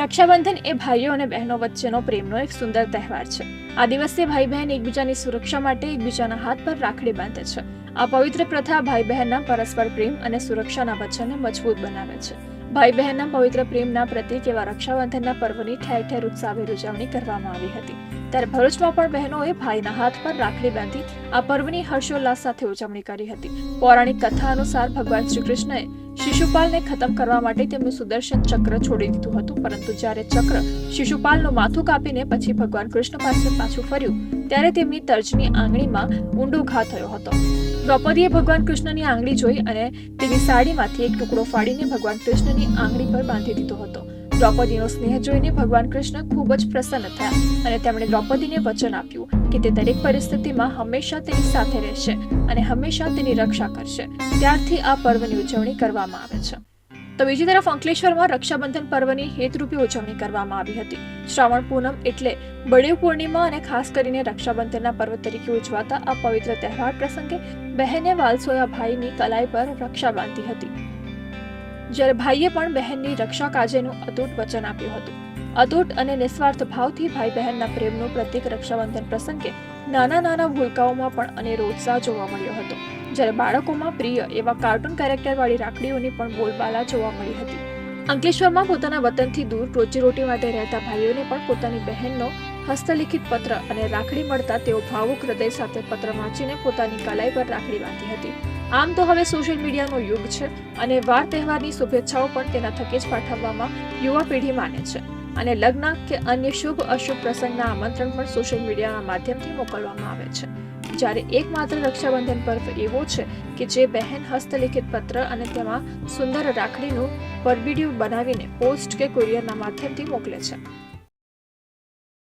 રક્ષાબંધન એ ભાઈઓ અને બહેનો વચ્ચેનો પ્રેમનો એક સુંદર તહેવાર છે. આ દિવસે ભાઈ બહેન એકબીજાની સુરક્ષા માટે એકબીજાના હાથ પર રાખડી બાંધે છે. આ પવિત્ર પ્રથા ભાઈ બહેનના પરસ્પર પ્રેમ અને સુરક્ષાના વચનને મજબૂત બનાવે છે. ભાઈ બહેનના પવિત્ર પ્રેમના પ્રતીક એવા રક્ષાબંધનના પર્વની ઠેર ઠેર ઉત્સાહભેર ઉજવણી કરવામાં આવી હતી. ત્યારે ભરૂચમાં પણ બહેનોએ ભાઈના હાથ પર રાખડી બાંધી આ પર્વની હર્ષોલ્લાસ સાથે ઉજવણી કરી હતી. પૌરાણિક કથા અનુસાર ભગવાન શ્રી કૃષ્ણએ શિશુપાલને ખતમ કરવા માટે તેમનું સુદર્શન ચક્ર છોડી દીધું હતું, પરંતુ જ્યારે ચક્ર શિશુપાલનું માથું કાપીને પછી ભગવાન કૃષ્ણ પાસે પાછું ફર્યું, ત્યારે તેમની તર્જની આંગળીમાં ઊંડો ઘા થયો હતો. દ્રૌપદીએ ભગવાન કૃષ્ણની આંગળી જોઈ અને તેની સાડીમાંથી એક ટુકડો ફાડીને ભગવાન કૃષ્ણની આંગળી પર બાંધી દીધો હતો. દ્રૌપદીનો સ્નેહ જોઈને ભગવાન કૃષ્ણ ખૂબ જ પ્રસન્ન થયા અને તેમણે દ્રૌપદીને વચન આપ્યું. કે તે દરેક પરિસ્થિતિમાં હંમેશા તેની સાથે રહેશે અને હંમેશા તેની રક્ષા કરશે. ત્યારથી આ પર્વની ઉજવણી કરવામાં આવે છે. તો બીજી તરફ અંકલેશ્વરમાં રક્ષાબંધન પર્વની હેતરૂપે ઉજવણી કરવામાં આવી હતી. શ્રાવણ પૂનમ એટલે બળેવ પૂર્ણિમા અને ખાસ કરીને રક્ષાબંધનના પર્વ તરીકે ઉજવાતા આ પવિત્ર તહેવાર પ્રસંગે બહેને વાલસોયા ભાઈની કલાઈ પર રક્ષા બાંધી હતી. જ્યારે ભાઈએ પણ બહેનની રક્ષા કાજેનું અતૂટ વચન આપ્યું હતું. અતૂટ અને નિસ્વાર્થ ભાવથી ભાઈ બહેનના પ્રેમનું પ્રતીક રક્ષાબંધન પ્રસંગે નાના નાના ભૂલકાઓમાં પણ અનેરો ઉત્સાહ જોવા મળ્યો હતો. જ્યારે બાળકોમાં પ્રિય એવા કાર્ટૂન કેરેક્ટરવાળી રાખડીઓની પણ બોલબાલા જોવા મળી હતી. અંકલેશ્વરમાં પોતાના વતનથી દૂર રોજીરોટી માટે રહેતા ભાઈઓને પણ પોતાની બહેનનો હસ્તલિખિત પત્ર અને રાખડી મળતા તેઓ ભાવુક હૃદય સાથે પત્ર વાંચીને પોતાની કલાઈ પર રાખડી બાંધી હતી. આમ તો હવે સોશિયલ મીડિયાનો યુગ છે અને વાર તહેવારની શુભેચ્છાઓ પણ તેના થકી જ પાઠવવામાં યુવા પેઢી માને છે. અને લગ્ન કે અન્ય શુભ અશુભ પ્રસંગના આમંત્રણ પણ સોશિયલ મીડિયાના માધ્યમથી મોકલવામાં આવે છે. જ્યારે એકમાત્ર રક્ષાબંધન પર્વ એવો છે કે જે બહેન હસ્તલિખિત પત્ર અને તેમાં સુંદર રાખડીનું પરબીડિયું બનાવીને પોસ્ટ કે કુરિયરના માધ્યમથી મોકલે છે.